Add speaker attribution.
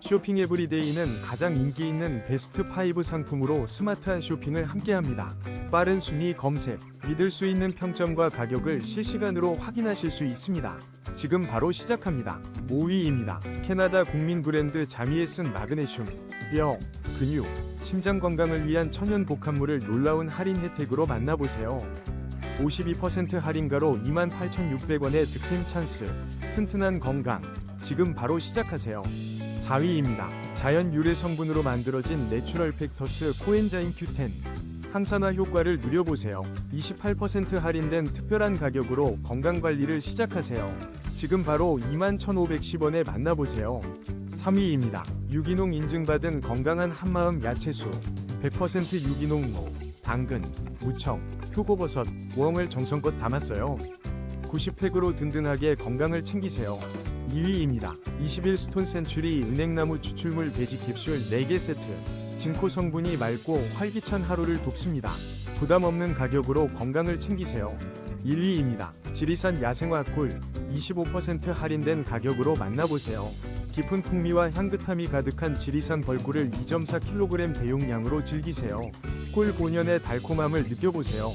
Speaker 1: 쇼핑 에브리데이는 가장 인기 있는 베스트 5 상품으로 스마트한 쇼핑을 함께합니다. 빠른 순위 검색, 믿을 수 있는 평점과 가격을 실시간으로 확인하실 수 있습니다. 지금 바로 시작합니다. 5위입니다. 캐나다 국민 브랜드 자미에 쓴 마그네슘, 뼈, 근육, 심장 건강을 위한 천연 복합물을 놀라운 할인 혜택으로 만나보세요. 52% 할인가로 28,600원의 득템 찬스, 튼튼한 건강, 지금 바로 시작하세요. 4위입니다. 자연 유래 성분으로 만들어진 내추럴 팩터스 코엔자임 Q10. 항산화 효과를 누려보세요. 28% 할인된 특별한 가격으로 건강관리를 시작하세요. 지금 바로 21,510원에 만나보세요. 3위입니다. 유기농 인증받은 건강한 한마음 야채수. 100% 유기농 무, 당근, 무청, 표고버섯, 웡을 정성껏 담았어요. 90팩으로 든든하게 건강을 챙기세요. 2위입니다. 21 스톤 센츄리 은행나무 추출물 베지 캡슐 4개 세트. 진코 성분이 맑고 활기찬 하루를 돕습니다. 부담 없는 가격으로 건강을 챙기세요. 1위입니다. 지리산 야생화 꿀 25% 할인된 가격으로 만나보세요. 깊은 풍미와 향긋함이 가득한 지리산 벌꿀을 2.4kg 대용량으로 즐기세요. 꿀 본연의 달콤함을 느껴보세요.